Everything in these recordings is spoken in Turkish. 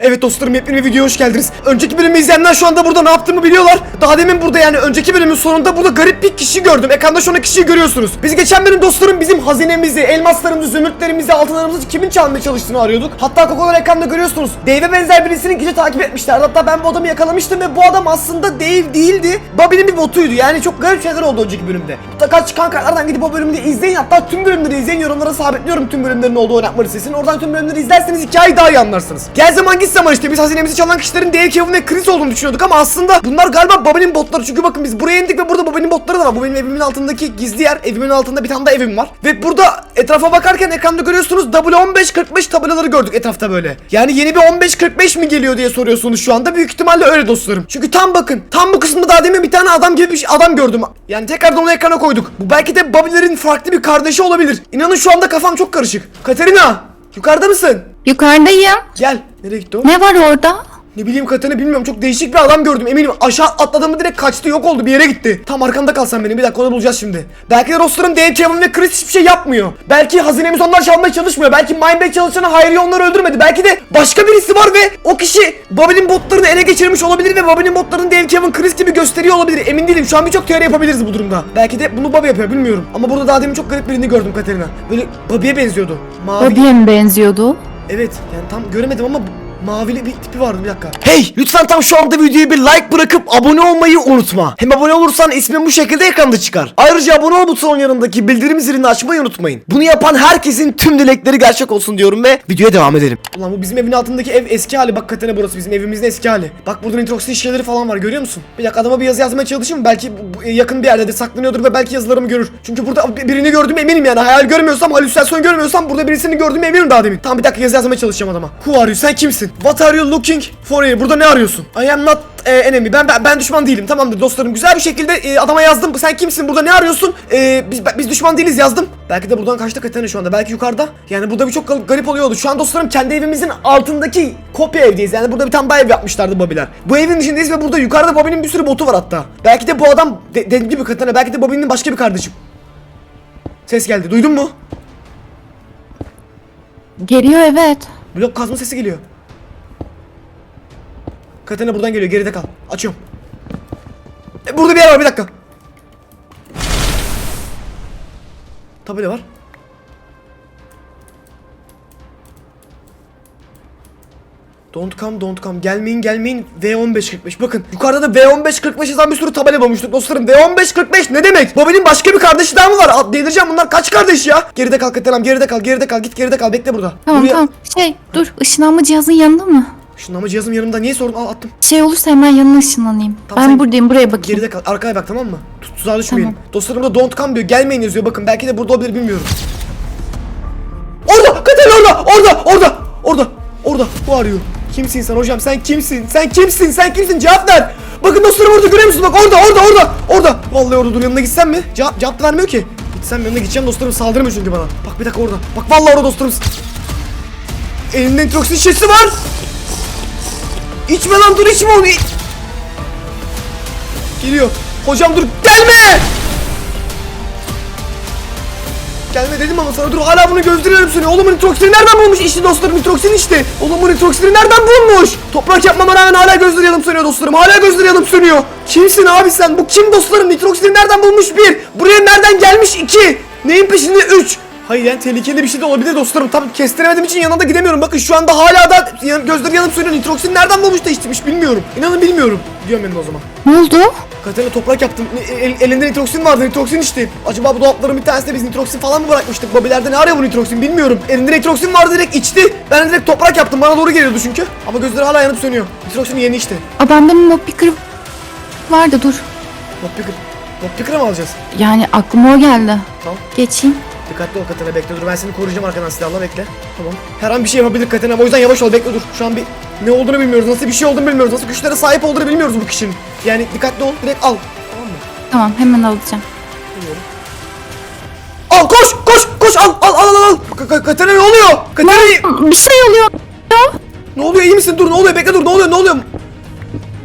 Evet dostlarım yepyeni bir videoya hoş geldiniz. Önceki bölümü izleyenler şu anda burada ne yaptığımı biliyorlar. Daha demin burada yani önceki bölümün sonunda burada garip bir kişi gördüm. Ekranda şu anda kişiyi görüyorsunuz. Biz geçen bölüm dostlarım bizim hazinemizi, elmaslarımızı, zümrütlerimizi, altınlarımızı kimin çalmaya çalıştığını arıyorduk. Hatta kokolar ekranda görüyorsunuz. Dave'e benzer birisini gece takip etmişlerdi. Hatta ben bu adamı yakalamıştım ve bu adam aslında Dave değildi. Bobby'nin bir botuydu. Yani çok garip şeyler oldu önceki bölümde. Mutlaka çıkan kartlardan gidip o bölümü de izleyin. Hatta tüm bölümleri izleyin. Yorumlara sabitliyorum tüm bölümlerin olduğu oynatma listesini. Oradan tüm bölümleri izlerseniz hikayeyi daha iyi anlarsınız. Gel zaman git zaman işte biz hazinemizi çalan kişilerin Dave, Kevin ve Chris olduğunu düşünüyorduk ama aslında bunlar galiba Bobby'nin botları. Çünkü bakın biz buraya indik ve burada Bobby'nin botları da var. Bu benim evimin altındaki gizli yer. Evimin altında bir tane daha evim var. Ve burada etrafa bakarken ekranda görüyorsunuz W1545 tabelaları gördük etrafta böyle. Yani yeni bir 1545 mi geliyor diye soruyorsunuz şu anda. Büyük ihtimalle öyle dostlarım. Çünkü tam bakın. Tam bu kısımda daha demin bir tane adam gibi bir adam gördüm. Yani tekrardan onu ekrana koyduk. Bu belki de Bobby'lerin farklı bir kardeşi olabilir. İnanın şu anda kafam çok karışık. Katerina! Yukarıda mısın? Yukarıdayım. Gel. Nereye gitti o? Ne var orada? Ne bileyim Katerina bilmiyorum. Çok değişik bir adam gördüm. Eminim aşağı atladığımı direkt kaçtı yok oldu. Bir yere gitti. Tam arkamda kalsan benim. Bir dakika onu bulacağız şimdi. Belki de Roster'ın Dave, Kevin ve Chris hiçbir şey yapmıyor. Belki hazinemiz onlar çalmaya çalışmıyor. Belki Mindbag çalışanı Hayriye onları öldürmedi. Belki de başka birisi var ve o kişi Bobby'nin botlarını ele geçirmiş olabilir ve Bobby'nin botlarını Dave, Kevin, Chris gibi gösteriyor olabilir. Emin değilim. Şu an birçok teori yapabiliriz bu durumda. Belki de bunu Bobby yapıyor bilmiyorum. Ama burada daha demin çok garip birini gördüm Katerina. Böyle Bobby'ye benziyordu. Mavi Bobby'ye mi benziyordu? Evet yani tam göremedim ama mavili bir tipi vardı bir dakika. Hey lütfen tam şu anda videoya bir like bırakıp abone olmayı unutma. Hem abone olursan ismin bu şekilde ekranda çıkar. Ayrıca abone ol butonun yanındaki bildirim zilini açmayı unutmayın. Bunu yapan herkesin tüm dilekleri gerçek olsun diyorum ve videoya devam edelim. Ulan bu bizim evin altındaki ev eski hali bak Katene burası bizim evimizin eski hali. Bak burada nitroksin şişeleri falan var görüyor musun? Bir dakika adama bir yazı yazmaya çalışayım belki bu- bu yakın bir yerdedir saklanıyordur ve belki yazılarımı görür. Çünkü burada bir- birini gördüm eminim yani hayal görmüyorsam halüsinasyon görmüyorsam burada birisini gördüm eminim daha demin. Tamam bir dakika yazı yazmaya çalışacağım adama. You sen kimsin? What are you looking for? Burada ne arıyorsun? I am not e, enemy. Ben, ben ben düşman değilim. Tamamdır dostlarım. Güzel bir şekilde e, adama yazdım. Sen kimsin? Burada ne arıyorsun? E, biz biz düşman değiliz yazdım. Belki de buradan kaçtı Katerina şu anda. Belki yukarıda. Yani burada bir çok garip oluyordu. Şu an dostlarım kendi evimizin altındaki kopya evdeyiz. Yani burada bir tane daha ev yapmışlardı Bobby'ler. Bu evin içindeyiz ve burada yukarıda Bobby'nin bir sürü botu var hatta. Belki de bu adam de, dediğim gibi Katerina belki de Bobby'nin başka bir kardeşi. Ses geldi. Duydun mu? Geliyor evet. Blok kazma sesi geliyor. Katerina buradan geliyor. Geride kal. Açıyorum. E, burada bir yer var. Bir dakika. Tabela var. Don't come don't come gelmeyin gelmeyin V1545 bakın yukarıda da V1545 yazan bir sürü tabela bulmuştuk dostlarım V1545 ne demek Bobby'nin başka bir kardeşi daha mı var At- delireceğim bunlar kaç kardeş ya Geride kal Katerina geride kal geride kal git geride kal bekle burada Tamam Buraya- tamam. Şey dur ışınlanma cihazın yanında mı? Şunlama cihazım yanımda. Niye sordun al attım. Şey olursa hemen yanına ışınlanayım. Tamam, ben buradayım buraya bakayım. Geride kal. Arkaya bak tamam mı? Tut, tuzağa düşmeyelim Tamam. Dostlarım da don't come diyor. Gelmeyin yazıyor. Bakın belki de burada olabilir bilmiyorum. Orada! Katerina orada! Orada! Orada! Orada! Orada! Bu arıyor. Kimsin sen hocam? Sen kimsin? Sen kimsin? Sen kimsin? Cevap ver! Bakın dostlarım orada görüyor musunuz? Bak orada orada orada! Orada! Vallahi orada dur yanına gitsem mi? Cevap, cevap da vermiyor ki. Gitsem yanına gideceğim dostlarım saldırmıyor çünkü bana. Bak bir dakika orada. Bak vallahi orada dostlarım. Elinde nitroksin şişesi var İçme lan dur içme onu Geliyor. Hocam dur gelme. Gelme dedim ama sana dur hala bunu gözdürüyorum seni. Oğlum nitroksini nereden bulmuş? İşte dostlarım nitroksin işte. Oğlum bu nitroksini nereden bulmuş? Toprak yapmama rağmen hala gözleri yanım sönüyor dostlarım. Hala gözleri yanım sönüyor. Kimsin abi sen? Bu kim dostlarım? Nitroksini nereden bulmuş? Bir. Buraya nereden gelmiş? İki. Neyin peşinde? Üç. Hayır yani tehlikeli bir şey de olabilir dostlarım. Tabii kestiremediğim için yanına da gidemiyorum. Bakın şu anda hala da yan, gözleri yanıp sönüyor. Nitroksin nereden bulmuş da içmiş bilmiyorum. İnanın bilmiyorum. Gidiyorum yanına o zaman. Ne oldu? Katerina toprak yaptım. Ne- el- elinde nitroksin vardı. Nitroksin içti. Acaba bu dolapların bir tanesinde biz nitroksin falan mı bırakmıştık? Babilerde ne arıyor bu nitroksin bilmiyorum. Elinde nitroksin vardı direkt içti. Ben direkt toprak yaptım. Bana doğru geliyordu çünkü. Ama gözleri hala yanıp sönüyor. Nitroksin yeni içti. Adamda bir mopikır vardı dur. Moppicker. Moppicker mı alacağız? Yani aklıma o geldi. Tamam. Geçeyim. Dikkatli ol Katerina bekle dur. Ben seni koruyacağım arkadan silahla bekle. Tamam. Her an bir şey yapabilir Katerina. O yüzden yavaş ol bekle dur. Şu an bir ne olduğunu bilmiyoruz. Nasıl bir şey olduğunu bilmiyoruz. Nasıl güçlere sahip olduğunu bilmiyoruz bu kişinin. Yani dikkatli ol. Direkt al. Tamam mı? Tamam hemen alacağım. Biliyorum. Al koş koş koş al al al al al. Ka- Ka- Katerina ne oluyor? Katerina Bir şey oluyor. ne oluyor iyi misin? Dur ne oluyor? Bekle dur ne oluyor? Ne oluyor?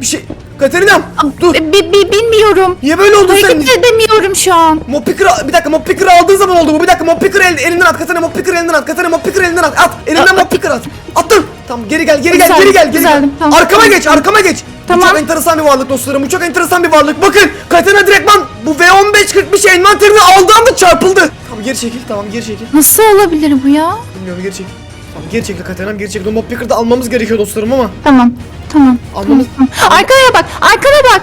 Bir şey Katerina dur. Bi- bi- bi- bilmiyorum. Niye böyle oldun sen? Hareket edemiyorum şu an. Mop picker bir dakika mop picker aldığın zaman oldu bu. Bir dakika mop picker el, elinden at. Katerina mop picker elinden at. Katerina mop picker elinden at. At. Elinden mop picker at. Attın. Tamam geri gel geri gel geri gel geri gel. tamam. Arkama geç arkama geç. Tamam. Bu çok enteresan bir varlık dostlarım. Bu çok enteresan bir varlık. Bakın Katana direktman bu V1545 envanterini aldığı anda çarpıldı. Tamam geri çekil tamam geri çekil. Nasıl olabilir bu ya? Bilmiyorum geri çekil. Tamam geri çekil Katana'm geri çekil. O Mob Picker'da almamız gerekiyor dostlarım ama. Tamam. Tamam. Almamız... Arkaya bak. Arkana bak.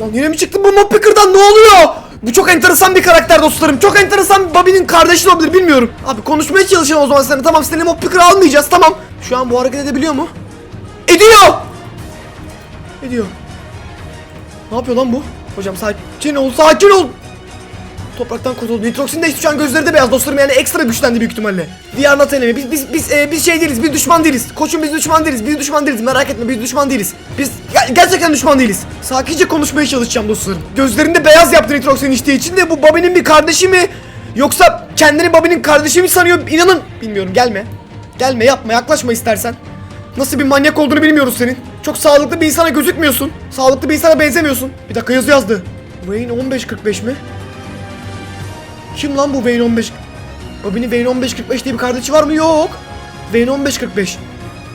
Lan yine mi çıktı bu Mob Picker'dan ne oluyor? Bu çok enteresan bir karakter dostlarım. Çok enteresan Bobby'nin kardeşi de olabilir bilmiyorum. Abi konuşmaya çalışalım o zaman seninle. Tamam seninle Mob Picker almayacağız tamam. Şu an bu hareket edebiliyor mu? Ediyor! Ediyor. Ne yapıyor lan bu? Hocam sakin ol sakin ol. Topraktan kurtuldu. Nitroksin de şu an gözleri de beyaz dostlarım yani ekstra güçlendi büyük ihtimalle. Not enemy. Biz biz biz e, biz şey değiliz. Biz düşman değiliz. Koçum biz düşman değiliz. Biz düşman değiliz. Merak etme biz düşman değiliz. Biz ger- gerçekten düşman değiliz. Sakince konuşmaya çalışacağım dostlarım. Gözlerinde beyaz yaptı Nitroksin içtiği için de bu Bobby'nin bir kardeşi mi? Yoksa kendini Bobby'nin kardeşi mi sanıyor? İnanın bilmiyorum. Gelme. Gelme yapma yaklaşma istersen. Nasıl bir manyak olduğunu bilmiyoruz senin. Çok sağlıklı bir insana gözükmüyorsun. Sağlıklı bir insana benzemiyorsun. Bir dakika yazı yazdı. Wayne 1545 mi? Kim lan bu Wayne 15? Bobby'nin Wayne 1545 diye bir kardeşi var mı? Yok. Wayne 1545.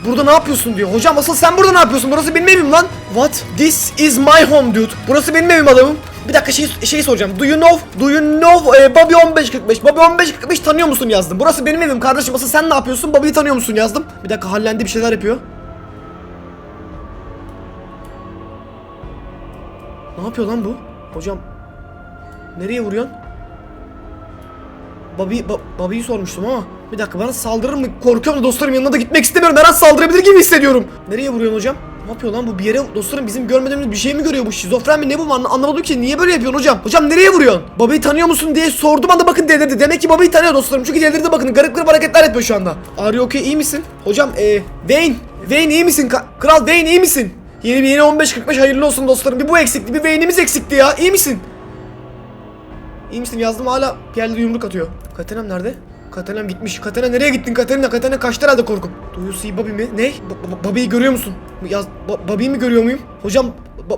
Burada ne yapıyorsun diyor. Hocam asıl sen burada ne yapıyorsun? Burası benim evim lan. What? This is my home dude. Burası benim evim adamım. Bir dakika şey, şey soracağım. Do you know? Do you know e, Bobby 1545? Bobby 1545 tanıyor musun yazdım. Burası benim evim kardeşim. Asıl sen ne yapıyorsun? Bobby'yi tanıyor musun yazdım. Bir dakika hallendi bir şeyler yapıyor. Ne yapıyor lan bu? Hocam nereye vuruyorsun? Bobby, Bo- Bobby'yi sormuştum ama bir dakika bana saldırır mı? Korkuyorum dostlarım yanına da gitmek istemiyorum. Her an saldırabilir gibi hissediyorum. Nereye vuruyorsun hocam? Ne yapıyor lan bu bir yere dostlarım bizim görmediğimiz bir şey mi görüyor bu şizofren mi ne bu Anla- anlamadım ki niye böyle yapıyorsun hocam? Hocam nereye vuruyorsun? Bobby'yi tanıyor musun diye sordum anda bakın delirdi. Demek ki Bobby'yi tanıyor dostlarım çünkü delirdi bakın garip garip hareketler yapıyor şu anda. Are okay iyi misin? Hocam e, Wayne Wayne iyi misin? Ka- Kral Wayne iyi misin? Yeni bir yeni 15.45 hayırlı olsun dostlarım. Bir bu eksikti bir Wayne'imiz eksikti ya. İyi misin? İyi misin yazdım hala bir yumruk atıyor. Katenem nerede? Katenem gitmiş. Katena nereye gittin Katerina? Katena kaçtı herhalde korkup. Do you see Bobby mi? Ne? Bobby'yi görüyor musun? Yaz ba- Bobby'yi mi görüyor muyum? Hocam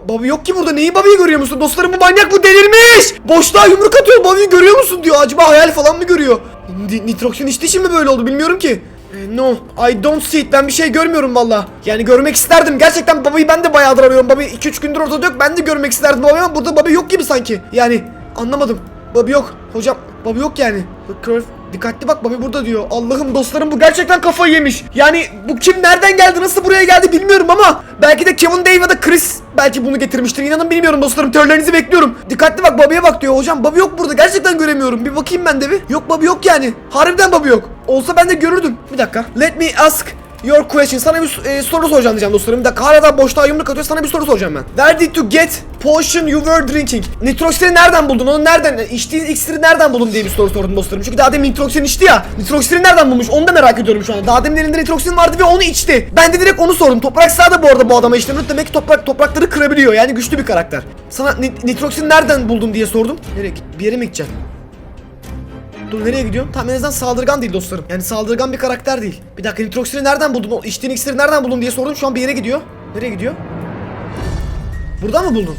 Bobby yok ki burada. Neyi Bobby'yi görüyor musun? Dostlarım bu manyak bu delirmiş. Boşluğa yumruk atıyor. Bobby'yi görüyor musun diyor. Acaba hayal falan mı görüyor? Ni- nitroksin içtiği için mi böyle oldu bilmiyorum ki. E, No, I don't see it. Ben bir şey görmüyorum valla. Yani görmek isterdim. Gerçekten babayı ben de bayağıdır arıyorum. Baba 2-3 gündür ortada yok. Ben de görmek isterdim babayı ama burada baba yok gibi sanki. Yani anlamadım. Bobby yok. Hocam Bobby yok yani. Curve dikkatli bak Bobby burada diyor. Allah'ım dostlarım bu gerçekten kafayı yemiş. Yani bu kim nereden geldi nasıl buraya geldi bilmiyorum ama belki de Kevin Dave ya da Chris belki bunu getirmiştir. İnanın bilmiyorum dostlarım. Teorilerinizi bekliyorum. Dikkatli bak Bobby'ye bak diyor. Hocam Bobby yok burada. Gerçekten göremiyorum. Bir bakayım ben de bir. Yok Bobby yok yani. Harbiden Bobby yok. Olsa ben de görürdüm. Bir dakika. Let me ask Your question. Sana bir e, soru soracağım diyeceğim dostlarım. Bir dakika hala da boşluğa yumruk atıyor. Sana bir soru soracağım ben. Where did you get potion you were drinking? Nitroksini nereden buldun? Onu nereden? içtiğin iksiri nereden buldun diye bir soru sordum dostlarım. Çünkü daha demin nitroksin içti ya. Nitroksini nereden bulmuş? Onu da merak ediyorum şu anda. Daha demin elinde nitroksin vardı ve onu içti. Ben de direkt onu sordum. Toprak sağda bu arada bu adama işlemi. Demek ki toprak toprakları kırabiliyor. Yani güçlü bir karakter. Sana ni- nitroksin nereden buldun diye sordum. Nereye? Bir yere mi gideceksin? Dur nereye gidiyorsun? Tamam en azından saldırgan değil dostlarım. Yani saldırgan bir karakter değil. Bir dakika nitroksini nereden buldun? O içtiğin iksiri nereden buldun diye sordum. Şu an bir yere gidiyor. Nereye gidiyor? Buradan mı buldun?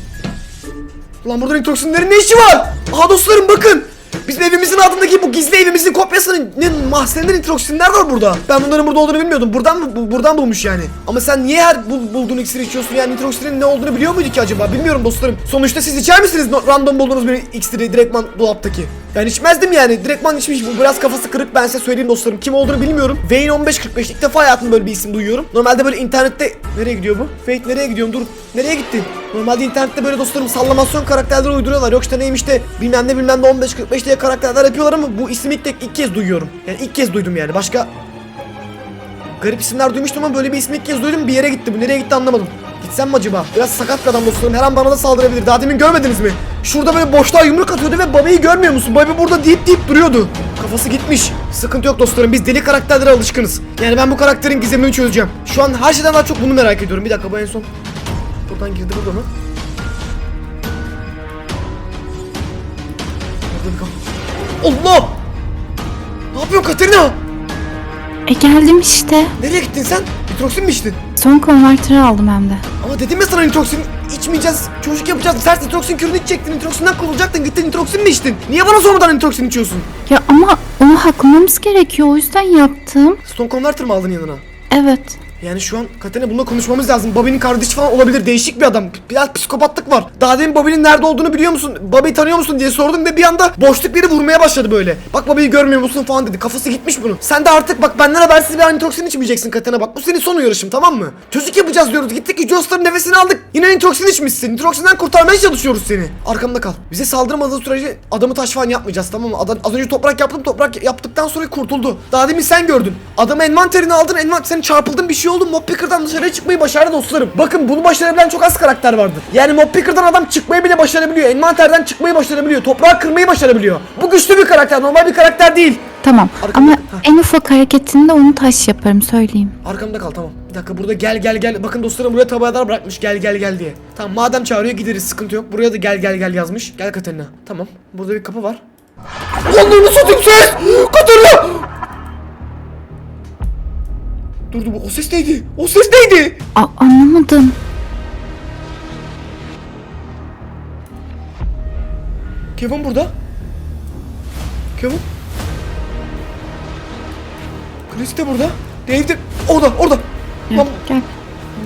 Ulan burada nitroksinlerin ne işi var? Aha dostlarım bakın. Bizim evimizin altındaki bu gizli evimizin kopyasının ne mahzeninde nitroksinler var burada. Ben bunların burada olduğunu bilmiyordum. Buradan mı bu- buradan bulmuş yani. Ama sen niye her bul, bulduğun iksiri içiyorsun? Yani nitroksinin ne olduğunu biliyor muydu ki acaba? Bilmiyorum dostlarım. Sonuçta siz içer misiniz random bulduğunuz bir iksiri direktman dolaptaki? Ben içmezdim yani. Direktman içmiş. Bu biraz kafası kırık ben size söyleyeyim dostlarım. Kim olduğunu bilmiyorum. Wayne 1545 ilk defa hayatımda böyle bir isim duyuyorum. Normalde böyle internette nereye gidiyor bu? Fate nereye gidiyorsun? Dur. Nereye gittin? Normalde internette böyle dostlarım sallamasyon karakterleri uyduruyorlar. Yok işte neymiş de bilmem ne bilmem ne 1545 diye karakterler yapıyorlar ama bu ismi ilk, ilk kez duyuyorum. Yani ilk kez duydum yani. Başka garip isimler duymuştum ama böyle bir ismi ilk kez duydum. Bir yere gitti bu. Nereye gitti anlamadım. Gitsem mi acaba? Biraz sakat bir adam dostlarım. Her an bana da saldırabilir. Daha demin görmediniz mi? Şurada böyle boşluğa yumruk atıyordu ve babayı görmüyor musun? Bobby burada deyip deyip duruyordu. Kafası gitmiş. Sıkıntı yok dostlarım. Biz deli karakterlere alışkınız. Yani ben bu karakterin gizemini çözeceğim. Şu an her şeyden daha çok bunu merak ediyorum. Bir dakika bu en son. Buradan girdi burada mı? Burada bir kapı. Allah! Ne yapıyorsun Katerina? E geldim işte. Nereye gittin sen? Nitroksin mi içtin? Son konvertörü aldım hem de. Ama dedim ya sana nitroksin içmeyeceğiz. Çocuk yapacağız. Sert nitroksin kürünü içecektin. Nitroksinden kurtulacaktın. Gittin nitroksin mi içtin? Niye bana sormadan nitroksin içiyorsun? Ya ama onu haklamamız gerekiyor. O yüzden yaptım. Stone Converter mı aldın yanına? Evet. Yani şu an Katerina bununla konuşmamız lazım. Bobby'nin kardeşi falan olabilir. Değişik bir adam. Biraz psikopatlık var. Daha demin Bobby'nin nerede olduğunu biliyor musun? Bobby'yi tanıyor musun diye sordum ve bir anda boşluk biri vurmaya başladı böyle. Bak Bobby'yi görmüyor musun falan dedi. Kafası gitmiş bunun. Sen de artık bak benden habersiz bir nitroksin içmeyeceksin Katerina bak. Bu senin son uyarışın tamam mı? Çocuk yapacağız diyoruz. Gittik Yüce Usta'nın nefesini aldık. Yine nitroksin içmişsin. Nitroksinden kurtarmaya çalışıyoruz seni. Arkamda kal. Bize saldırmadığı sürece adamı taş falan yapmayacağız tamam mı? Adam, az önce toprak yaptım. Toprak yaptıktan sonra kurtuldu. Daha demin sen gördün. Adamı envanterini aldın. Envan senin çarpıldın bir şey oldu. Mob Picker'dan dışarıya çıkmayı başardı dostlarım. Bakın bunu başarabilen çok az karakter vardır. Yani Mob Picker'dan adam çıkmayı bile başarabiliyor. Envanterden çıkmayı başarabiliyor. Toprağı kırmayı başarabiliyor. Bu güçlü bir karakter. Normal bir karakter değil. Tamam. Arkamda- Ama Ha. en ufak hareketinde onu taş yaparım söyleyeyim. Arkamda kal tamam. Bir dakika burada gel gel gel. Bakın dostlarım buraya tabelalar bırakmış gel gel gel diye. Tamam madem çağırıyor gideriz sıkıntı yok. Buraya da gel gel gel yazmış. Gel Katerina. Tamam. Burada bir kapı var. Onları satayım ses! Katerina! Dur dur bu o ses neydi? O ses neydi? A- anlamadım. Kevin burada. Kevin. Chris de burada. Dave de orada orada. Gel, Lan gel.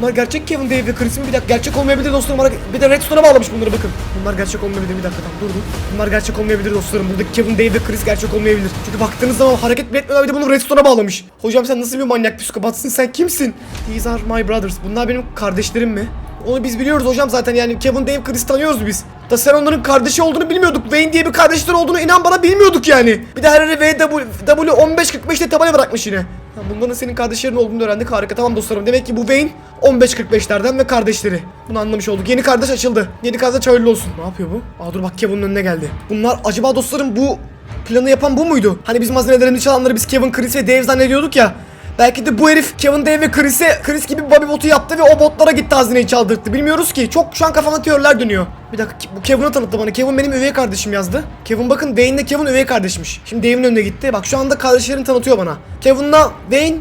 Bunlar gerçek Kevin Dave ve Chris mi? Bir dakika gerçek olmayabilir dostlarım. Bir de Redstone'a bağlamış bunları bakın. Bunlar gerçek olmayabilir bir dakika tamam dur dur. Bunlar gerçek olmayabilir dostlarım. Buradaki Kevin Dave ve Chris gerçek olmayabilir. Çünkü baktığınız zaman hareket bile etmiyorlar bir de bunu Redstone'a bağlamış. Hocam sen nasıl bir manyak psikopatsın sen kimsin? These are my brothers. Bunlar benim kardeşlerim mi? Onu biz biliyoruz hocam zaten yani Kevin Dave Chris tanıyoruz biz. Da sen onların kardeşi olduğunu bilmiyorduk. Wayne diye bir kardeşler olduğunu inan bana bilmiyorduk yani. Bir de her yere W 1545 diye tabela bırakmış yine. Ha, bunların senin kardeşlerin olduğunu öğrendik. Harika tamam dostlarım. Demek ki bu Wayne 1545'lerden ve kardeşleri. Bunu anlamış olduk. Yeni kardeş açıldı. Yeni kardeş hayırlı olsun. Ne yapıyor bu? Aa dur bak Kevin'in önüne geldi. Bunlar acaba dostlarım bu planı yapan bu muydu? Hani bizim hazinelerimizi çalanları biz Kevin, Chris ve Dave zannediyorduk ya. Belki de bu herif Kevin Dave ve Chris'e Chris gibi Bobby botu yaptı ve o botlara gitti hazineyi çaldırttı. Bilmiyoruz ki. Çok şu an kafamda teoriler dönüyor. Bir dakika bu Kevin'i tanıttı bana. Kevin benim üvey kardeşim yazdı. Kevin bakın Wayne'le Kevin üvey kardeşmiş. Şimdi Dave'in önüne gitti. Bak şu anda kardeşlerini tanıtıyor bana. Kevin'la Wayne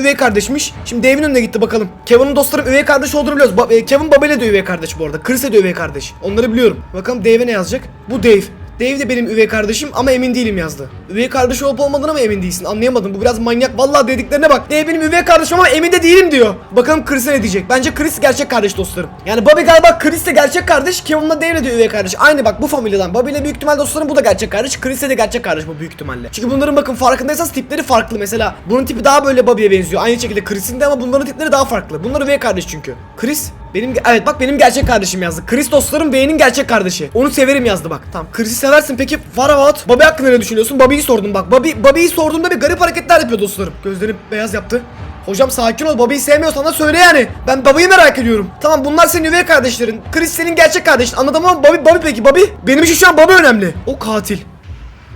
üvey kardeşmiş. Şimdi Dave'in önüne gitti bakalım. Kevin'in dostlarım üvey kardeş olduğunu biliyoruz. Ba- e, Kevin Bobby'le de üvey kardeş bu arada. Chris'e de üvey kardeş. Onları biliyorum. Bakalım Dave'e ne yazacak? Bu Dave. Dave de benim üvey kardeşim ama emin değilim yazdı. Üvey kardeş olup olmadığına mı emin değilsin? Anlayamadım. Bu biraz manyak. Vallahi dediklerine bak. Dave benim üvey kardeşim ama emin de değilim diyor. Bakalım Chris'e ne diyecek? Bence Chris gerçek kardeş dostlarım. Yani Bobby galiba Chris de gerçek kardeş. Kevin'la Dave de üvey kardeş. Aynı bak bu familyadan. Bobby ile büyük ihtimal dostlarım bu da gerçek kardeş. Chris de gerçek kardeş bu büyük ihtimalle. Çünkü bunların bakın farkındaysanız tipleri farklı. Mesela bunun tipi daha böyle Bobby'ye benziyor. Aynı şekilde Chris'in de ama bunların tipleri daha farklı. Bunlar üvey kardeş çünkü. Chris benim evet bak benim gerçek kardeşim yazdı. Chris dostlarım Bey'in gerçek kardeşi. Onu severim yazdı bak. Tamam Chris'i seversin peki about Bobby hakkında ne düşünüyorsun? Bobby'yi sordum bak. Bobby Bobby'yi sorduğumda bir garip hareketler yapıyor dostlarım. Gözlerini beyaz yaptı. Hocam sakin ol Bobby'yi sevmiyorsan da söyle yani. Ben Bobby'yi merak ediyorum. Tamam bunlar senin üvey kardeşlerin. Chris senin gerçek kardeşin. Anladım ama Bobby, Bobby peki Bobby? Benim için şu an Bobby önemli. O katil.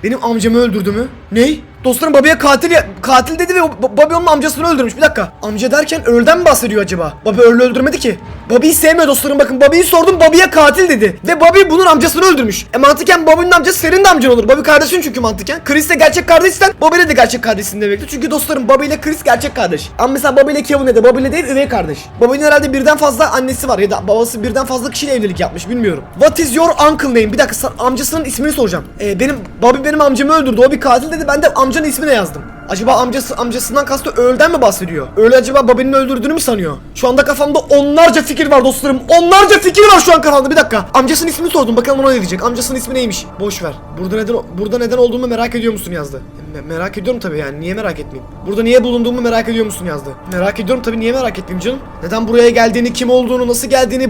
Benim amcamı öldürdü mü? Ney? Dostlarım Bobby'ye katil ya- katil dedi ve Bobby onun amcasını öldürmüş. Bir dakika. Amca derken Earl'den mi bahsediyor acaba? Bobby Earl'ü öldürmedi ki. Bobby'yi sevmiyor dostlarım bakın. Bobby'yi sordum Bobby'ye katil dedi. Ve Bobby bunun amcasını öldürmüş. E mantıken Bobby'nin amcası senin de amcan olur. Bobby kardeşin çünkü mantıken. Chris de gerçek kardeşsen Bobby'le de gerçek kardeşsin demektir. Çünkü dostlarım Bobby ile Chris gerçek kardeş. Ama mesela Bobby ile Kevin de Bobby ile değil üvey kardeş. Bobby'nin herhalde birden fazla annesi var ya da babası birden fazla kişiyle evlilik yapmış bilmiyorum. What is your uncle name? Bir dakika amcasının ismini soracağım. E, benim Bobby benim amcamı öldürdü. O bir katil dedi. Ben de amcanın ismini yazdım. Acaba amcası amcasından kastı Earl'den mi bahsediyor? Earl acaba Bobby'nin öldürdüğünü mü sanıyor? Şu anda kafamda onlarca fikir var dostlarım. Onlarca fikir var şu an kafamda. Bir dakika. Amcasının ismini sordum. Bakalım ona ne diyecek. Amcasının ismi neymiş? Boş ver. Burada neden burada neden olduğumu merak ediyor musun yazdı. Me- merak ediyorum tabii yani. Niye merak etmeyeyim? Burada niye bulunduğumu merak ediyor musun yazdı. Merak ediyorum tabii. Niye merak etmeyeyim canım? Neden buraya geldiğini, kim olduğunu, nasıl geldiğini,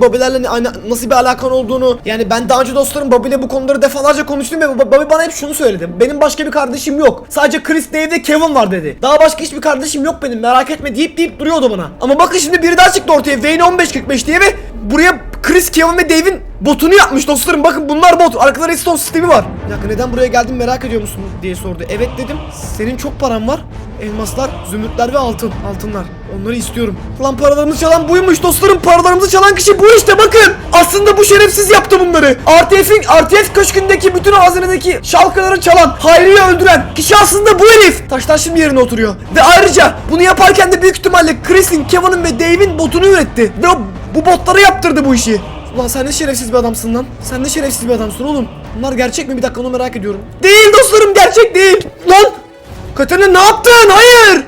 aynı- nasıl bir alakan olduğunu. Yani ben daha önce dostlarım Bobby'le bu konuları defalarca konuştum ve Bobby bana hep şunu söyledi. Benim başka bir kardeşim yok. Sadece Chris, Dave ve Kevin var dedi. Daha başka hiçbir kardeşim yok benim. Merak etme deyip deyip duruyordu bana. Ama bakın şimdi biri daha çıktı ortaya. Wayne 1545 diye ve buraya Chris, Kevin ve Dave'in botunu yapmış dostlarım. Bakın bunlar bot. Arkalarında redstone sistemi var. Bir neden buraya geldim merak ediyor musun diye sordu. Evet dedim. Senin çok paran var. Elmaslar, zümrütler ve altın. Altınlar. Onları istiyorum. Lan paralarımızı çalan buymuş dostlarım. Paralarımızı çalan kişi bu işte bakın. Aslında bu şerefsiz yaptı bunları. RTF'in RTF köşkündeki bütün hazinedeki şalkaları çalan, Hayri'yi öldüren kişi aslında bu herif. Taşlar şimdi yerine oturuyor. Ve ayrıca bunu yaparken de büyük ihtimalle Chris'in, Kevin'in ve Dave'in botunu üretti. Ve o, bu botlara yaptırdı bu işi. Ulan sen ne şerefsiz bir adamsın lan. Sen ne şerefsiz bir adamsın oğlum. Bunlar gerçek mi? Bir dakika onu merak ediyorum. Değil dostlarım gerçek değil. Lan! Katerina ne yaptın? Hayır!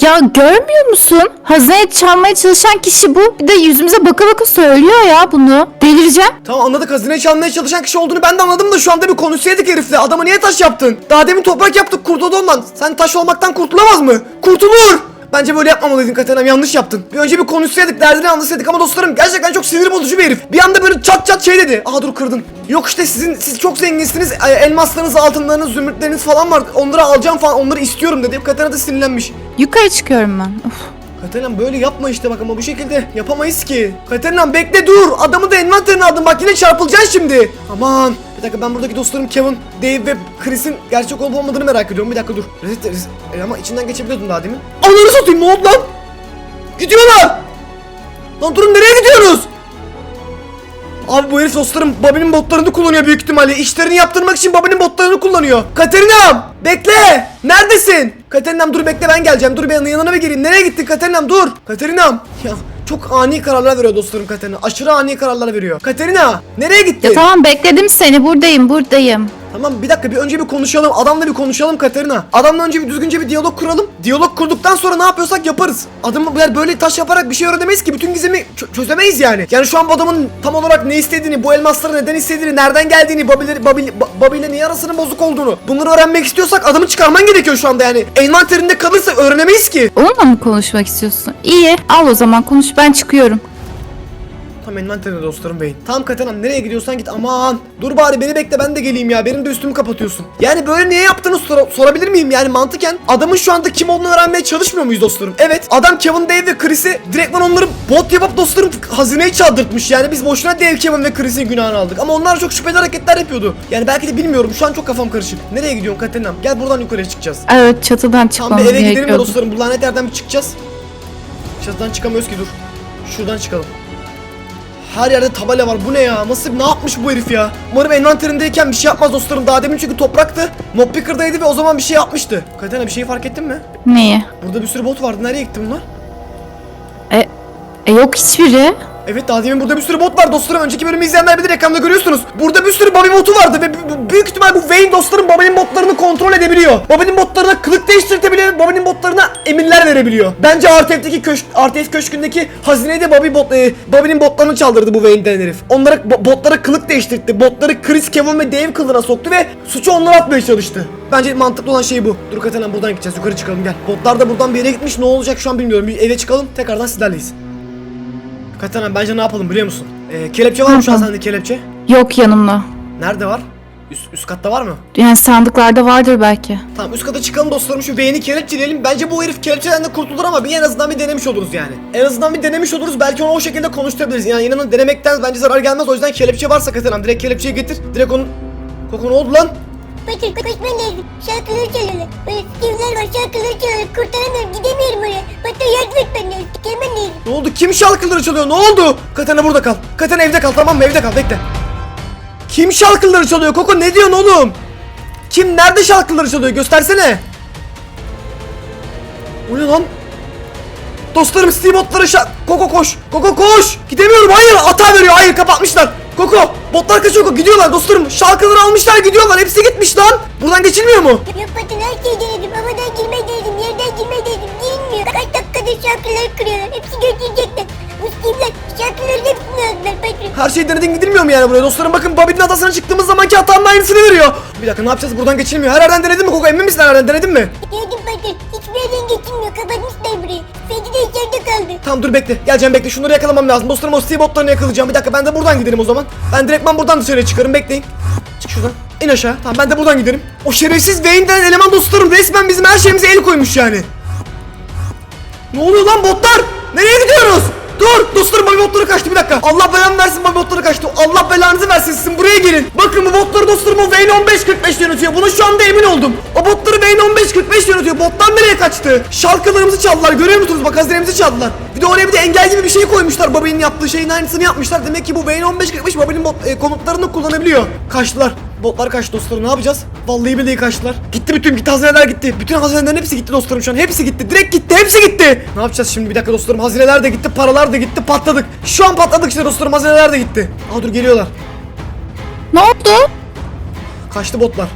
Ya görmüyor musun? Hazine çalmaya çalışan kişi bu. Bir de yüzümüze baka baka söylüyor ya bunu. Delireceğim. Tamam anladık hazine çalmaya çalışan kişi olduğunu ben de anladım da şu anda bir konuşsaydık herifle. Adama niye taş yaptın? Daha demin toprak yaptık kurtuldu ondan. Sen taş olmaktan kurtulamaz mı? Kurtulur! Bence böyle yapmamalıydın Katerina yanlış yaptın. Bir önce bir konuşsaydık derdini anlasaydık ama dostlarım gerçekten çok sinir bozucu bir herif. Bir anda böyle çat çat şey dedi. Aha dur kırdın. Yok işte sizin siz çok zenginsiniz. E, Elmaslarınız, altınlarınız, zümrütleriniz falan var. Onları alacağım falan onları istiyorum dedi. Katerina da sinirlenmiş. Yukarı çıkıyorum ben. Of. Katerina böyle yapma işte bak ama bu şekilde yapamayız ki. Katerina bekle dur. Adamı da envanterine aldım bak yine çarpılacaksın şimdi. Aman. Bir dakika ben buradaki dostlarım Kevin, Dave ve Chris'in gerçek olup olmadığını merak ediyorum. Bir dakika dur. Reset, reset. E, ama içinden geçebiliyordun daha demin. Ananı satayım ne oldu lan? Gidiyorlar. Lan durun nereye gidiyorsunuz? Abi bu herif dostlarım Bobby'nin botlarını kullanıyor büyük ihtimalle. İşlerini yaptırmak için Bobby'nin botlarını kullanıyor. Katerinam! Bekle! Neredesin? Katerinam dur bekle ben geleceğim. Dur ben yanına bir geleyim. Nereye gittin Katerinam dur. Katerinam. Ya çok ani kararlar veriyor dostlarım Katerina. Aşırı ani kararlar veriyor. Katerina nereye gittin? Ya tamam bekledim seni. Buradayım buradayım. Tamam bir dakika bir önce bir konuşalım. Adamla bir konuşalım Katerina. Adamla önce bir düzgünce bir diyalog kuralım. Diyalog kurduktan sonra ne yapıyorsak yaparız. Adamı böyle- böyle taş yaparak bir şey öğrenemeyiz ki. Bütün gizemi çö- çözemeyiz yani. Yani şu an bu adamın tam olarak ne istediğini, bu elmasları neden istediğini, nereden geldiğini, Babil'le Babil, Babil'le niye arasının bozuk olduğunu. Bunları öğrenmek istiyorsak adamı çıkarman gerekiyor şu anda yani. Envanterinde kalırsa öğrenemeyiz ki. Onunla mı konuşmak istiyorsun? İyi al o zaman konuş ben çıkıyorum. Tam envanterinde dostlarım beyin. Tamam Katerina nereye gidiyorsan git aman. Dur bari beni bekle ben de geleyim ya. Benim de üstümü kapatıyorsun. Yani böyle niye yaptığını sor- sorabilir miyim? Yani mantıken adamın şu anda kim olduğunu öğrenmeye çalışmıyor muyuz dostlarım? Evet adam Kevin Dave ve Chris'i direktman onları bot yapıp dostlarım hazineyi çaldırtmış. Yani biz boşuna Dave, Kevin ve Chris'in günahını aldık. Ama onlar çok şüpheli hareketler yapıyordu. Yani belki de bilmiyorum. Şu an çok kafam karışık. Nereye gidiyorsun Katerina? Gel buradan yukarıya çıkacağız. Evet çatıdan Tamam çıkmamız bir eve gidelim ya dostlarım. Bu lanet yerden bir çıkacağız. Çatıdan çıkamıyoruz ki dur. Şuradan çıkalım. Her yerde tabela var. Bu ne ya? Nasıl ne yapmış bu herif ya? Umarım envanterindeyken bir şey yapmaz dostlarım. Daha demin çünkü topraktı. Notpicker'daydı ve o zaman bir şey yapmıştı. Katana bir şeyi fark ettin mi? Neyi? Burada bir sürü bot vardı. Nereye gitti bunlar? E, e yok hiçbiri. Evet daha demin burada bir sürü bot var dostlarım. Önceki bölümü izleyenler bilir ekranda görüyorsunuz. Burada bir sürü Bobby botu vardı ve büyük ihtimal bu Wayne dostlarım Bobby'nin botlarını kontrol edebiliyor. Bobby'nin botlarına kılık değiştirtebiliyor. Bobby'nin botlarına emirler verebiliyor. Bence RTF'deki köşk, RTF köşkündeki hazineyi de Bobby bot, e, Bobby'nin botlarını çaldırdı bu Wayne denen herif. Onlara bo- botlara kılık değiştirdi. Botları Chris, Kevin ve Dave kılığına soktu ve suçu onlara atmaya çalıştı. Bence mantıklı olan şey bu. Dur Katana buradan gideceğiz. Yukarı çıkalım gel. Botlar da buradan bir yere gitmiş. Ne olacak şu an bilmiyorum. Bir eve çıkalım. Tekrardan sizlerleyiz. Katana bence ne yapalım biliyor musun? Ee, kelepçe var mı şu an Yapalım. sende kelepçe? Yok yanımda. Nerede var? Üst, üst katta var mı? Yani sandıklarda vardır belki. Tamam üst kata çıkalım dostlarım şu beğeni kelepçeleyelim. Bence bu herif kelepçeden de kurtulur ama bir en azından bir denemiş oluruz yani. En azından bir denemiş oluruz. Belki onu o şekilde konuşturabiliriz. Yani inanın denemekten bence zarar gelmez. O yüzden kelepçe varsa Katana'm direkt kelepçeyi getir. Direkt onun... Koko ne oldu lan? Bakın koşman lazım. Şarkıları çalıyorlar. Böyle skivler var şarkıları çalıyorlar. Kurtaramıyorum gidemiyorum oraya. Hatta yardım etmen lazım. Gelmen lazım. Ne oldu? Kim şarkıları çalıyor? Ne oldu? Katana burada kal. Katana evde kal tamam mı? Evde kal bekle. Kim şarkıları çalıyor? Koko ne diyorsun oğlum? Kim nerede şarkıları çalıyor? Göstersene. O ne lan? Dostlarım Steve botları şa... Koko koş. Koko koş. Gidemiyorum. Hayır hata veriyor. Hayır kapatmışlar. Koko botlar kaçıyor. Koko gidiyorlar dostlarım. Şarkıları almışlar gidiyorlar. Hepsi gitmiş lan. Buradan geçilmiyor mu? Yok bakın her şeyi denedim. Havadan girmeyi denedim. Yerden girmeyi denedim. Girmiyor. Kaç dakikadır şarkıları kırıyorlar. Hepsi götürecekler. Bu skivler şarkıların hepsini aldılar patron. Her şey denedin gidilmiyor mu yani buraya dostlarım? Bakın Bobby'nin adasına çıktığımız zamanki hatanın aynısını veriyor. Bir dakika ne yapacağız? Buradan geçilmiyor. Her yerden denedin mi Koko? Emin misin her yerden denedin mi? Denedim patron. Hiçbir yerden geçilmiyor. Kapatmışlar burayı. Fedi de içeride kaldı. Tamam dur bekle. Geleceğim bekle. Şunları yakalamam lazım. Dostlarım o Steve botlarını yakalayacağım. Bir dakika ben de buradan giderim o zaman. Ben direktman buradan dışarıya çıkarım. Bekleyin. Çık şuradan. İn aşağı. Tamam ben de buradan giderim. O şerefsiz Wayne denen eleman dostlarım resmen bizim her şeyimize el koymuş yani. Ne oluyor lan botlar? Nereye gidiyoruz? Dur! Dostlarım Bobby botları kaçtı bir dakika. Allah belanı versin Bobby botları kaçtı. Allah belanızı versin sizin buraya gelin. Bakın bu botları dostlarım o Vayne 1545 yönetiyor. Bunu şu anda emin oldum. O botları Vayne 1545 yönetiyor. Bottan nereye kaçtı? Şalkalarımızı çaldılar. Görüyor musunuz? Bak hazinemizi çaldılar. Bir de oraya bir de engel gibi bir şey koymuşlar. Bobby'nin yaptığı şeyin aynısını yapmışlar. Demek ki bu Vayne 1545 Bobby'nin bot, e, komutlarını kullanabiliyor. Kaçtılar. Botlar kaçtı dostlarım ne yapacağız? Vallahi billahi kaçtılar. Gitti bütün gitti hazineler gitti. Bütün hazinelerin hepsi gitti dostlarım şu an. Hepsi gitti. Direkt gitti. Hepsi gitti. Ne yapacağız şimdi bir dakika dostlarım? Hazineler de gitti. Paralar da gitti. Patladık. Şu an patladık işte dostlarım. Hazineler de gitti. Aa dur geliyorlar. Ne oldu? Kaçtı botlar.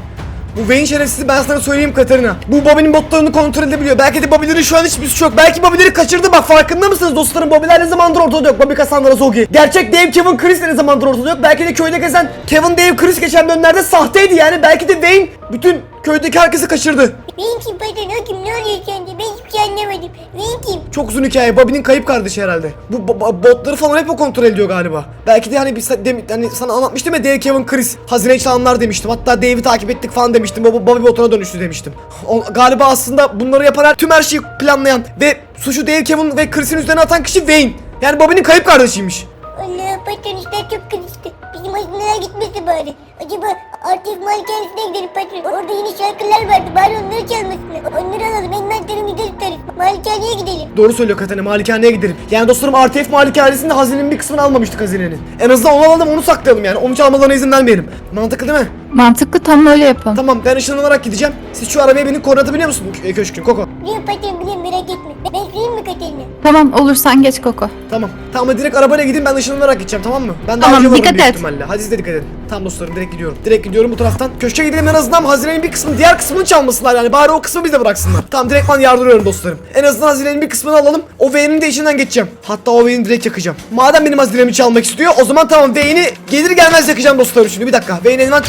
Bu Vayne şerefsizi ben sana söyleyeyim Katerina. Bu Bobby'nin botlarını kontrol edebiliyor. Belki de Bobby'lerin şu an hiçbir suçu yok. Belki Bobby'leri kaçırdı bak farkında mısınız dostlarım? Bobby'ler ne zamandır ortada yok. Bobby Cassandra Zogi. Gerçek Dave Kevin Chris ne zamandır ortada yok. Belki de köyde gezen Kevin Dave Chris geçen bölümlerde sahteydi yani. Belki de Wayne bütün köydeki herkesi kaçırdı. Ben kim patron o kim ne oluyor sende? Ben hiçbir şey anlamadım. Ben kim? Çok uzun hikaye. Bobby'nin kayıp kardeşi herhalde. Bu bo- bo- botları falan hep o kontrol ediyor galiba. Belki de hani dem- hani sana anlatmıştım ya Dave Kevin Chris hazine çalanlar demiştim. Hatta Dave'i takip ettik falan demiştim. Bobby, Bobby botuna dönüştü demiştim. O, galiba aslında bunları yapan her- tüm her şeyi planlayan ve suçu Dave Kevin ve Chris'in üzerine atan kişi Wayne. Yani Bobby'nin kayıp kardeşiymiş. Allah patron işler çok kızıştı. Bizim hazineler gitmesi bari. Acaba Artif malikanesine gidelim patron. Orada yeni şarkılar vardı. Bari onları çalmasınlar. Onları alalım. Envanterimizde tutarız. Malikaneye gidelim. Doğru söylüyor Katana malikaneye gidelim. Yani dostlarım RTF malikanesinde hazinenin bir kısmını almamıştık hazinenin. En azından onu alalım onu saklayalım yani. Onu çalmalarına izin vermeyelim. Mantıklı değil mi? Mantıklı tam öyle yapalım. Tamam ben ışınlanarak gideceğim. Siz şu arabaya binin koordinatı biliyor musun Kö- köşkün Koko? Biliyorum patron biliyorum merak etme. Ben süreyim mi Katerina? Tamam olur sen geç Koko. Tamam. Tamam direkt arabayla gidin ben ışınlanarak gideceğim tamam mı? Ben daha Tamam, önce varım dikkat büyük et. İhtimalle. De dikkat edin. Tamam dostlarım direkt gidiyorum. Direkt gidiyorum bu taraftan. Köşke gidelim en azından hazinenin bir kısmını diğer kısmını çalmasınlar yani. Bari o kısmı bize bıraksınlar. Tamam direktman yardırıyorum dostlarım. En azından hazinenin bir kısmını alalım. O V'nin de içinden geçeceğim. Hatta o V'ni direkt yakacağım. Madem benim hazinemi çalmak istiyor o zaman tamam V'ni gelir gelmez yakacağım dostlarım şimdi. Bir dakika. V'nin envant...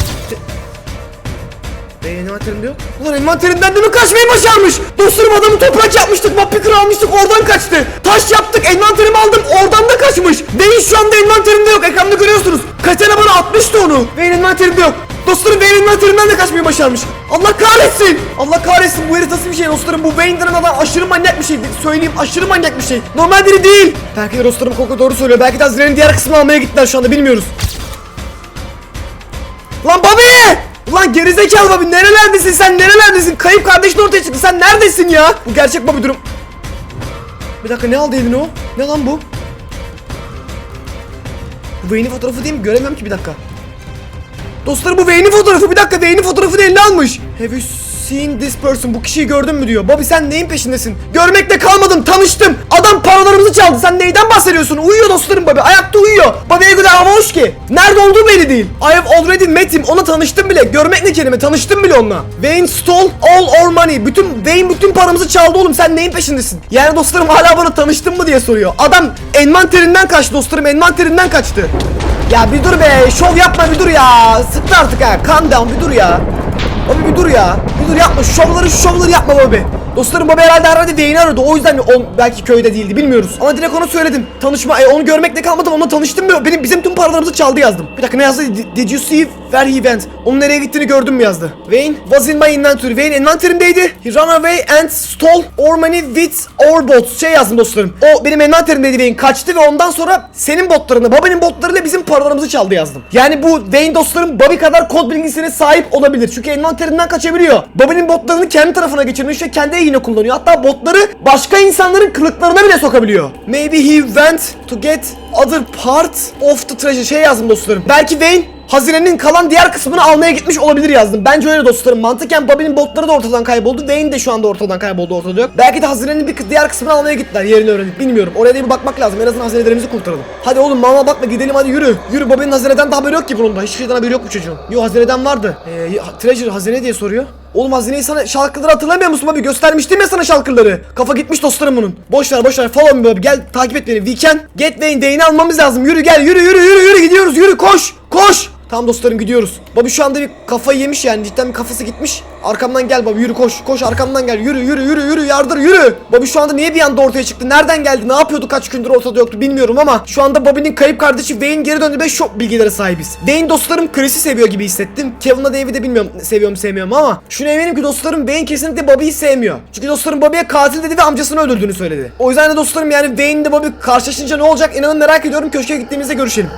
Ve envanterimde yok. Ulan envanterinden de mi kaçmayı başarmış? Dostlarım adamı toprak yapmıştık, mappi almıştık, oradan kaçtı. Taş yaptık, envanterimi aldım, oradan da kaçmış. Beyin şu anda envanterimde yok, ekranda görüyorsunuz. Katana bana atmıştı onu. Beyin envanterimde yok. Dostlarım beyin envanterimden de kaçmayı başarmış. Allah kahretsin. Allah kahretsin bu herif nasıl bir şey dostlarım. Bu Wayne denen adam aşırı manyak bir şey. Söyleyeyim aşırı manyak bir şey. Normal biri değil. Belki de dostlarım Koko doğru söylüyor. Belki de Hazine'nin diğer kısmını almaya gittiler şu anda bilmiyoruz. Lan Bobby! Ulan gerizekalı Bobby nerelerdesin sen nerelerdesin? Kayıp kardeşin ortaya çıktı sen neredesin ya? Bu gerçek Bobby durum. Bir dakika ne aldı elini o? Ne lan bu? Bu Wayne'in fotoğrafı değil mi? Göremiyorum ki bir dakika. Dostlarım bu Wayne'in fotoğrafı bir dakika Wayne'in fotoğrafını eline almış. You seen this person? Bu kişiyi gördün mü diyor. Bobby sen neyin peşindesin? Görmekle kalmadım tanıştım. Adam paralarımızı çaldı. Sen neyden bahsediyorsun? Uyuyor dostlarım Bobby. Ayakta uyuyor. Bobby'ye göre hava hoş ki. Nerede olduğu belli değil. I have already met him. Ona tanıştım bile. Görmek ne kelime? Tanıştım bile onunla. Wayne stole all our money. Bütün Wayne bütün paramızı çaldı oğlum. Sen neyin peşindesin? Yani dostlarım hala bana tanıştın mı diye soruyor. Adam envanterinden kaçtı dostlarım. Envanterinden kaçtı. Ya bir dur be şov yapma bir dur ya Sıktı artık ha calm down bir dur ya Bobby bir dur ya Dur yapma şovları şovları yapma Bobby. Dostlarım Bobby herhalde herhalde Dane'i aradı. O yüzden o belki köyde değildi bilmiyoruz. Ama direkt ona söyledim. Tanışma e, onu görmekle kalmadım onunla tanıştım benim bizim tüm paralarımızı çaldı yazdım. Bir dakika ne yazdı? Did you see where he went Onun nereye gittiğini gördün mü yazdı? Wayne was in my inventory. Wayne envanterimdeydi He ran away and stole our money with our bots. Şey yazdım dostlarım. O benim envanterimdeydi Wayne. Kaçtı ve ondan sonra senin botlarını Bobby'nin botlarıyla bizim paralarımızı çaldı yazdım. Yani bu Wayne dostlarım Bobby kadar kod bilgisine sahip olabilir. Çünkü envanterinden kaçabiliyor. Bobby'nin botlarını kendi tarafına geçirmiş ve kendi yine kullanıyor. Hatta botları başka insanların kılıklarına bile sokabiliyor. Maybe he went to get other part of the treasure. Şey yazdım dostlarım. Belki Wayne Hazinenin kalan diğer kısmını almaya gitmiş olabilir yazdım. Bence öyle dostlarım. Mantıken Bobby'nin botları da ortadan kayboldu. Wayne de şu anda ortadan kayboldu ortada yok. Belki de hazinenin bir diğer kısmını almaya gittiler yerini öğrenip bilmiyorum. Oraya da bir bakmak lazım. En azından hazinelerimizi kurtaralım. Hadi oğlum mama bakma gidelim hadi yürü. Yürü Bobby'nin hazineden de haberi yok ki bunun da. Hiçbir şeyden haberi yok bu çocuğun. Yo hazineden vardı. Ee, treasure hazine diye soruyor. Oğlum hazineyi sana şalkırları hatırlamıyor musun abi? Göstermiştim ya sana şalkırları. Kafa gitmiş dostlarım bunun. Boş ver boş ver. Follow me Bobby. Gel takip et beni. We can get Wayne. Wayne'i almamız lazım. Yürü gel yürü yürü yürü yürü gidiyoruz. Yürü koş. Koş. Tamam dostlarım gidiyoruz. Bobby şu anda bir kafayı yemiş yani cidden bir kafası gitmiş. Arkamdan gel Bobby yürü koş koş arkamdan gel yürü yürü yürü yürü yardır yürü. Bobby şu anda niye bir anda ortaya çıktı? Nereden geldi? Ne yapıyordu kaç gündür ortada yoktu bilmiyorum ama şu anda Bobby'nin kayıp kardeşi Wayne geri döndü ve şok bilgilere sahibiz. Wayne dostlarım Chris'i seviyor gibi hissettim. Kevin'la Dave'i de bilmiyorum seviyorum sevmiyorum ama şunu eminim ki dostlarım Wayne kesinlikle Bobby'yi sevmiyor. Çünkü dostlarım Bobby'ye katil dedi ve amcasını öldürdüğünü söyledi. O yüzden de dostlarım yani Wayne de Bobby karşılaşınca ne olacak inanın merak ediyorum. Köşke gittiğimizde görüşelim.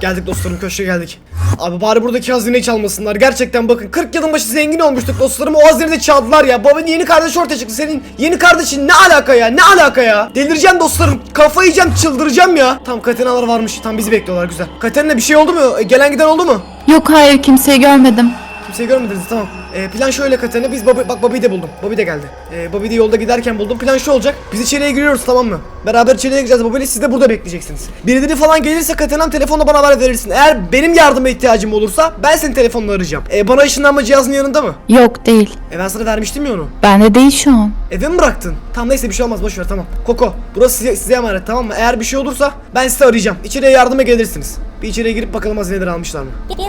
Geldik dostlarım köşke geldik. Abi bari buradaki hazineyi çalmasınlar. Gerçekten bakın 40 yılın başı zengin olmuştuk dostlarım. O hazineyi de çaldılar ya. Babanın yeni kardeşi ortaya çıktı. Senin yeni kardeşin ne alaka ya? Ne alaka ya? Delireceğim dostlarım. Kafayı yiyeceğim, çıldıracağım ya. Tam Katenalar varmış. Tam bizi bekliyorlar güzel. Katerina bir şey oldu mu? E, Gelen giden oldu mu? Yok hayır kimseyi görmedim. Kimseyi görmediniz tamam. Ee, plan şöyle Katerina biz Bobby, bak Bobby'yi de buldum. Bobby de geldi. Ee, Bobby'yi de yolda giderken buldum. Plan şu olacak. Biz içeriye giriyoruz tamam mı? Beraber içeriye gireceğiz Bobby'yle siz de burada bekleyeceksiniz. Birileri falan gelirse Katerina'm telefonla bana haber verirsin. Eğer benim yardıma ihtiyacım olursa ben senin telefonla arayacağım. Ee, bana ışınlanma cihazın yanında mı? Yok değil. E ben sana vermiştim ya onu. Bende değil şu an. Eve mi bıraktın? Tamam neyse bir şey olmaz boş ver tamam. Koko burası size, size emanet tamam mı? Eğer bir şey olursa ben sizi arayacağım. İçeriye yardıma gelirsiniz. Bir içeriye girip bakalım hazineleri almışlar mı? Ya hiç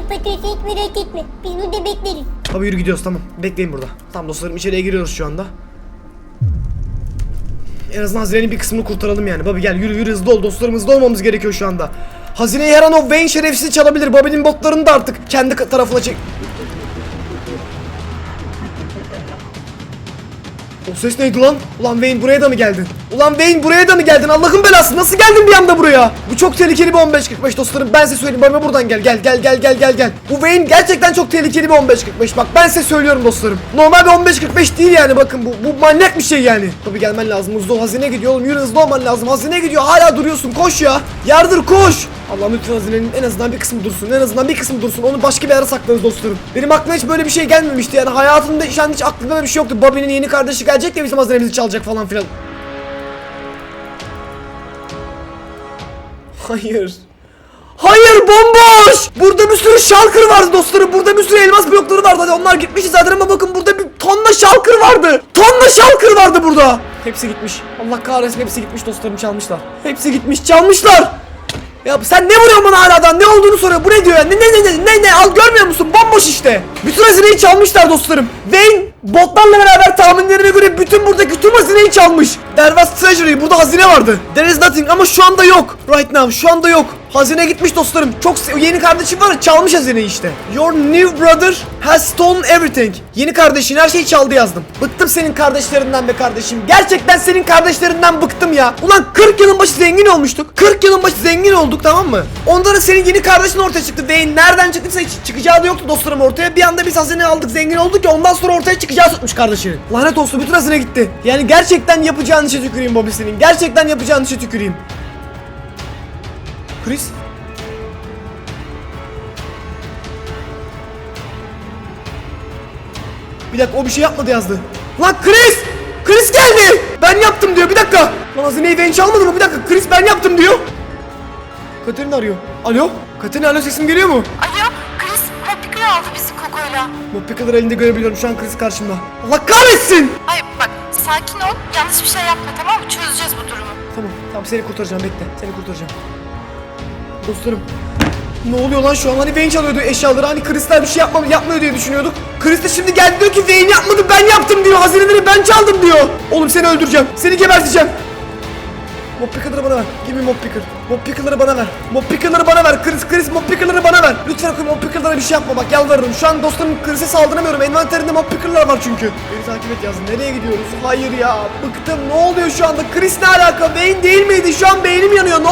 merak etme. Biz burada bekleriz. Abi yürü gidiyoruz tamam. Bekleyin burada. Tamam dostlarım içeriye giriyoruz şu anda. En azından hazinenin bir kısmını kurtaralım yani. Babi gel yürü yürü hızlı ol dostlarım hızlı olmamız gerekiyor şu anda. Hazineyi her an o Wayne şerefsiz çalabilir. Bobby'nin botlarını da artık kendi tarafına çek. O ses neydi lan? Ulan Wayne buraya da mı geldin? Ulan Wayne buraya da mı geldin? Allah'ın belası nasıl geldin bir anda buraya? Bu çok tehlikeli bir 15-45 dostlarım. Ben size söyleyeyim. Bana buradan gel. Gel gel gel gel gel gel. Bu Wayne gerçekten çok tehlikeli bir 15-45. Bak ben size söylüyorum dostlarım. Normal bir 15-45 değil yani bakın bu. Bu manyak bir şey yani. Tabii gelmen lazım. Hızlı. Hazine gidiyor oğlum. Yürü hızlı olman lazım. Hazine gidiyor. Hala duruyorsun. Koş ya. Yardır koş. Allah'ım lütfen hazinenin en azından bir kısmı dursun. En azından bir kısmı dursun. Onu başka bir yere saklarız dostlarım. Benim aklıma hiç böyle bir şey gelmemişti. Yani hayatımda şu an hiç aklımda böyle bir şey yoktu. Bobby'nin yeni kardeşi gelecek de bizim hazinemizi çalacak falan filan. Hayır. Hayır bomboş. Burada bir sürü şalkır vardı dostlarım. Burada bir sürü elmas blokları vardı. Hadi onlar gitmiş zaten ama bakın burada bir tonla şalkır vardı. Tonla şalkır vardı burada. Hepsi gitmiş. Allah kahretsin hepsi gitmiş dostlarım çalmışlar. Hepsi gitmiş çalmışlar. Ya sen ne vuruyorsun bana haladan? Ne olduğunu soruyor. Bu ne diyor ya? Ne ne ne ne ne ne al görmüyor musun? Bomboş işte. Bütün hazineyi çalmışlar dostlarım. Wayne botlarla beraber tahminlerime göre bütün buradaki tüm hazineyi çalmış. There was treasury. Burada hazine vardı. There is nothing ama şu anda yok. Right now şu anda yok. Hazine gitmiş dostlarım. Çok yeni kardeşim var çalmış hazineyi işte. Your new brother has stolen everything. Yeni kardeşin her şeyi çaldı yazdım. Bıktım senin kardeşlerinden be kardeşim. Gerçekten senin kardeşlerinden bıktım ya. Ulan 40 yılın başı zengin olmuştuk. 40 yılın başı zengin olduk tamam mı? Ondan da senin yeni kardeşin ortaya çıktı. Wayne nereden çıktıysa hiç çıkacağı da yoktu dostlarım ortaya. Bir anda biz hazine aldık zengin olduk ya ondan sonra ortaya çıkacağı tutmuş kardeşini. Lanet olsun bütün hazine gitti. Yani gerçekten yapacağın işe tüküreyim Bobby senin. Gerçekten yapacağın işe tüküreyim. Chris? Bir dakika o bir şey yapmadı yazdı. Lan Chris! Chris geldi! Ben yaptım diyor bir dakika. Lan hazineyi ben çalmadım mı? Bir dakika Chris ben yaptım diyor. Katerina arıyor. Alo? Katerina alo sesim geliyor mu? Alo, Chris Hoppik'ı aldı bizi Koko'yla. Picker'ı elinde görebiliyorum şu an Chris karşımda. Allah kahretsin! Hayır bak, sakin ol, yanlış bir şey yapma tamam mı? Çözeceğiz bu durumu. Tamam tamam seni kurtaracağım bekle seni kurtaracağım. Dostlarım ne oluyor lan şu an hani Wayne çalıyordu eşyaları hani Chris'ler bir şey yapma, yapmıyor diye düşünüyorduk. De şimdi geldi diyor ki Wayne yapmadı ben yaptım diyor hazineleri ben çaldım diyor. Oğlum seni öldüreceğim seni geberteceğim. Mob picker'ları bana ver. Give mob picker. Mob picker'ları bana ver. Mob picker'ları bana ver. Chris, Chris mob picker'ları bana ver. Lütfen mob picker'lara bir şey yapma bak yalvarırım. Şu an dostlarım Chris'e saldıramıyorum. Envanterinde mob picker'lar var çünkü. Beni takip et yazın. Nereye gidiyoruz? Hayır ya. Bıktım. Ne oluyor şu anda? Chris ne alaka? Wayne değil miydi? Şu an beynim yanıyor. Ne